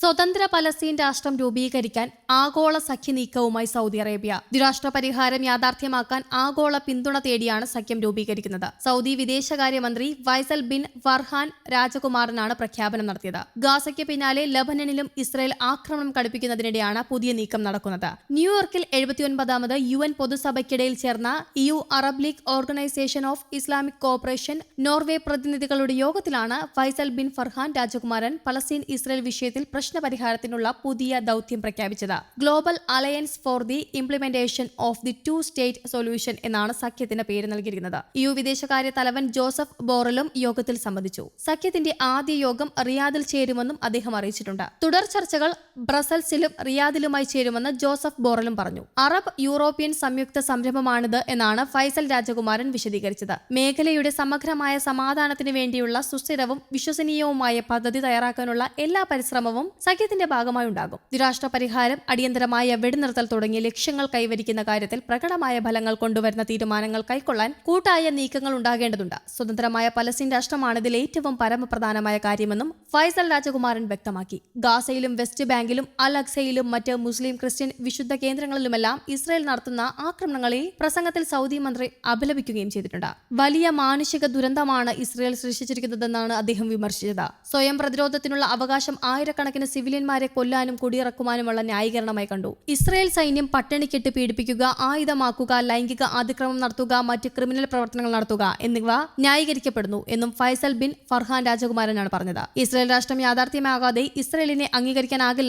സ്വതന്ത്ര പലസ്തീൻ രാഷ്ട്രം രൂപീകരിക്കാൻ ആഗോള സഖ്യ നീക്കവുമായി സൗദി അറേബ്യ. ദ്വിരാഷ്ട്ര പരിഹാരം യാഥാർത്ഥ്യമാക്കാൻ ആഗോള പിന്തുണ തേടിയാണ് സഖ്യം രൂപീകരിക്കുന്നത്. സൗദി വിദേശകാര്യമന്ത്രി വൈസൽ ബിൻ ഫർഹാൻ രാജകുമാരനാണ് പ്രഖ്യാപനം നടത്തിയത്. ഗാസയ്ക്ക് പിന്നാലെ ലബനനിലും ഇസ്രായേൽ ആക്രമണം കടുപ്പിക്കുന്നതിനിടെയാണ് പുതിയ നീക്കം നടക്കുന്നത്. ന്യൂയോർക്കിൽ എഴുപത്തിയൊൻപതാമത് യു എൻ പൊതുസഭയ്ക്കിടയിൽ ചേർന്ന U Arab League Organisation of Islamic Cooperation Norway പ്രതിനിധികളുടെ യോഗത്തിലാണ് ഫൈസൽ ബിൻ ഫർഹാൻ രാജകുമാരൻ പലസ്തീൻ ഇസ്രായേൽ വിഷയത്തിൽ പ്രശ്നപരിഹാരത്തിനുള്ള പുതിയ ദൗത്യം പ്രഖ്യാപിച്ചത്. Global Alliance for the Implementation of the two state solution എന്നാണ് സഖ്യത്തിന് പേര് നൽകിയിരിക്കുന്നത്. യു വിദേശകാര്യ തലവൻ ജോസഫ് ബോറലും യോഗത്തിൽ സംബന്ധിച്ചു. സഖ്യത്തിന്റെ ആദ്യ യോഗം റിയാദിൽ ചേരുമെന്നും അദ്ദേഹം അറിയിച്ചിട്ടുണ്ട്. തുടർ ചർച്ചകൾ ബ്രസൽസിലും റിയാദിലുമായി ചേരുമെന്ന് ജോസഫ് ബോറലും പറഞ്ഞു. അറബ് യൂറോപ്യൻ സംയുക്ത സംരംഭമാണിത് എന്നാണ് ഫൈസൽ രാജകുമാരൻ വിശദീകരിച്ചത്. മേഖലയുടെ സമഗ്രമായ സമാധാനത്തിന് വേണ്ടിയുള്ള സുസ്ഥിരവും വിശ്വസനീയവുമായ പദ്ധതി തയ്യാറാക്കാനുള്ള എല്ലാ പരിശ്രമവും സഖ്യത്തിന്റെ ഭാഗമായി ഉണ്ടാകും. ദ്വിരാഷ്ട്ര പരിഹാരം അടിയന്തരമായ വെടിനിർത്തൽ തുടങ്ങിയ ലക്ഷ്യങ്ങൾ കൈവരിക്കുന്ന കാര്യത്തിൽ പ്രകടമായ ഫലങ്ങൾ കൊണ്ടുവരുന്ന തീരുമാനങ്ങൾ കൈക്കൊള്ളാൻ കൂട്ടായ നീക്കങ്ങൾ ഉണ്ടാകേണ്ടതുണ്ട്. സ്വതന്ത്രമായ പലസ്തീൻ രാഷ്ട്രമാണ് ഇതിൽ ഏറ്റവും പരമപ്രധാനമായ കാര്യമെന്നും ഫൈസൽ രാജകുമാരൻ വ്യക്തമാക്കി. ഗാസയിലും വെസ്റ്റ് ബാങ്കിലും അൽ അക്സയിലും മറ്റ് മുസ്ലിം ക്രിസ്ത്യൻ വിശുദ്ധ കേന്ദ്രങ്ങളിലുമെല്ലാം ഇസ്രായേൽ നടത്തുന്ന ആക്രമണങ്ങളെ പ്രസംഗത്തിൽ സൗദി മന്ത്രി അപലപിക്കുകയും ചെയ്തിട്ടുണ്ട്. വലിയ മാനുഷിക ദുരന്തമാണ് ഇസ്രായേൽ സൃഷ്ടിച്ചിരിക്കുന്നതെന്നാണ് അദ്ദേഹം വിമർശിച്ചത്. സ്വയം പ്രതിരോധത്തിനുള്ള അവകാശം ആയിരക്കണക്കിന് സിവിലിയന്മാരെ കൊല്ലാനും കുടിയിറക്കുവാനുമുള്ള ന്യായീകരണമായി കണ്ടു. ഇസ്രായേൽ സൈന്യം പട്ടിണിക്കെട്ട് പീഡിപ്പിക്കുക ആയുധമാക്കുക ലൈംഗിക അതിക്രമം നടത്തുക മറ്റ് ക്രിമിനൽ പ്രവർത്തനങ്ങൾ നടത്തുക എന്നിവ ന്യായീകരിക്കപ്പെടുന്നു എന്നും ഫൈസൽ ബിൻ ഫർഹാൻ രാജകുമാരനാണ് പറഞ്ഞത്. ഇസ്രായേൽ രാഷ്ട്രം യാഥാർത്ഥ്യമാകാതെ ഇസ്രായേലിനെ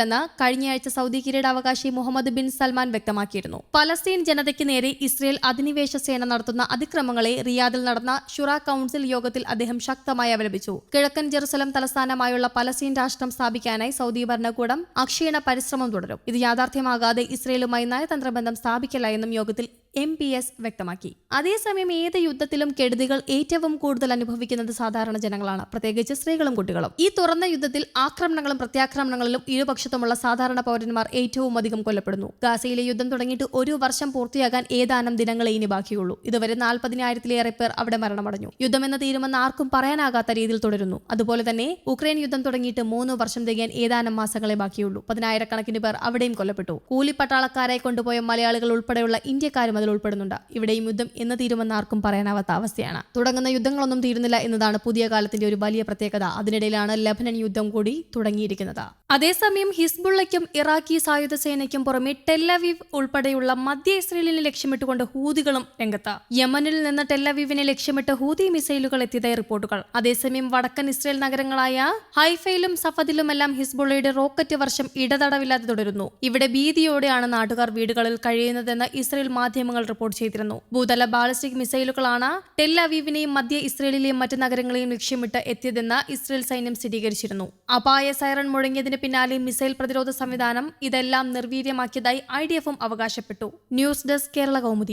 അംഗീകരിക്കാനാകില്ലെന്ന് കഴിഞ്ഞയാഴ്ച സൗദി കിരീടാവകാശി മുഹമ്മദ് ബിൻ സൽമാൻ വ്യക്തമാക്കിയിരുന്നു. പലസ്തീൻ ജനതയ്ക്ക് നേരെ ഇസ്രയേൽ അധിനിവേശ സേന നടത്തുന്ന അതിക്രമങ്ങളെ റിയാദിൽ നടന്ന ഷുറ കൌൺസിൽ യോഗത്തിൽ അദ്ദേഹം ശക്തമായി അപലപിച്ചു കിഴക്കൻ ജെറുസലം തലസ്ഥാനമായുള്ള പലസ്തീൻ രാഷ്ട്രം സ്ഥാപിക്കാനായി സൗദി ഭരണകൂടം അക്ഷീണ പരിശ്രമം തുടരും. ഇത് യാഥാർത്ഥ്യമാകാതെ ഇസ്രയേലുമായി നയതന്ത്ര ബന്ധം സ്ഥാപിക്കില്ല എന്നും യോഗത്തിൽ എം പി എസ് വ്യക്തമാക്കി. അതേസമയം ഏത് യുദ്ധത്തിലും കെടുതികൾ ഏറ്റവും കൂടുതൽ അനുഭവിക്കുന്നത് സാധാരണ ജനങ്ങളാണ്. പ്രത്യേകിച്ച് സ്ത്രീകളും കുട്ടികളും. ഈ തുറന്ന യുദ്ധത്തിൽ ആക്രമണങ്ങളും പ്രത്യാക്രമണങ്ങളിലും ഇരുപക്ഷത്തുമുള്ള സാധാരണ പൗരന്മാർ ഏറ്റവും അധികം കൊല്ലപ്പെടുന്നു. ഗാസയിലെ യുദ്ധം തുടങ്ങിയിട്ട് ഒരു വർഷം പൂർത്തിയാകാൻ ഏതാനും ദിനങ്ങളെ ഇനി ബാക്കിയുള്ളൂ. ഇതുവരെ നാൽപ്പതിനായിരത്തിലേറെ പേർ അവിടെ മരണമടഞ്ഞു. യുദ്ധമെന്ന തീരുമെന്ന് ആർക്കും പറയാനാകാത്ത രീതിയിൽ തുടരുന്നു. അതുപോലെ തന്നെ ഉക്രൈൻ യുദ്ധം തുടങ്ങിയിട്ട് മൂന്ന് വർഷം തികയാൻ ഏതാനും മാസങ്ങളെ ബാക്കിയുള്ളൂ. പതിനായിരക്കണക്കിന് പേർ അവിടെയും കൊല്ലപ്പെട്ടു. കൂലിപ്പട്ടാളക്കാരെ കൊണ്ടുപോയ മലയാളികൾ ഉൾപ്പെടെയുള്ള ഇന്ത്യക്കാരും അതിൽ ഉൾപ്പെടുന്നുണ്ട്. ഇവിടെയും യുദ്ധം എന്ന് തീരുമെന്ന് ആർക്കും പറയാനാവാത്ത അവസ്ഥയാണ്. തുടങ്ങുന്ന യുദ്ധങ്ങളൊന്നും തീരുന്നില്ല എന്നതാണ് പുതിയ കാലത്തിന്റെ ഒരു വലിയ പ്രത്യേകത. അതിനിടയിലാണ് ലബനൻ യുദ്ധം കൂടി തുടങ്ങിയിരിക്കുന്നത്. അതേസമയം ഹിസ്ബുള്ളയ്ക്കും ഇറാഖി സായുധ സേനയ്ക്കും പുറമെ ടെല്ലവീവ് ഉൾപ്പെടെയുള്ള മധ്യ ഇസ്രയേലിനെ ലക്ഷ്യമിട്ടുകൊണ്ട് ഹൂതികളും രംഗത്ത്. യമനിൽ നിന്ന് ടെല്ലവീവിനെ ലക്ഷ്യമിട്ട് ഹൂതി മിസൈലുകൾ എത്തിയതായി റിപ്പോർട്ടുകൾ. അതേസമയം വടക്കൻ ഇസ്രയേൽ നഗരങ്ങളായ ഹൈഫയിലും സഫദിലുമെല്ലാം ഹിസ്ബുള്ളയുടെ റോക്കറ്റ് വർഷം ഇടതടവില്ലാതെ തുടരുന്നു. ഇവിടെ ഭീതിയോടെയാണ് നാട്ടുകാർ വീടുകളിൽ കഴിയുന്നതെന്ന് ഇസ്രയേൽ മാധ്യമങ്ങൾ റിപ്പോർട്ട് ചെയ്തിരുന്നു. ഭൂതല ബാലിസ്റ്റിക് മിസൈലുകളാണ് ടെൽ അവീവിനെയും മധ്യ ഇസ്രയേലിലെയും മറ്റ് നഗരങ്ങളെയും ലക്ഷ്യമിട്ട് എത്തിയതെന്ന് ഇസ്രയേൽ സൈന്യം സ്ഥിരീകരിച്ചിരുന്നു. അപായ സൈറൺ മുഴങ്ങിയതിന് പിന്നാലെ മിസൈൽ പ്രതിരോധ സംവിധാനം ഇതെല്ലാം നിർവീര്യമാക്കിയതായി ഐ ഡി എഫും അവകാശപ്പെട്ടു. News desk Kerala Kaumudi.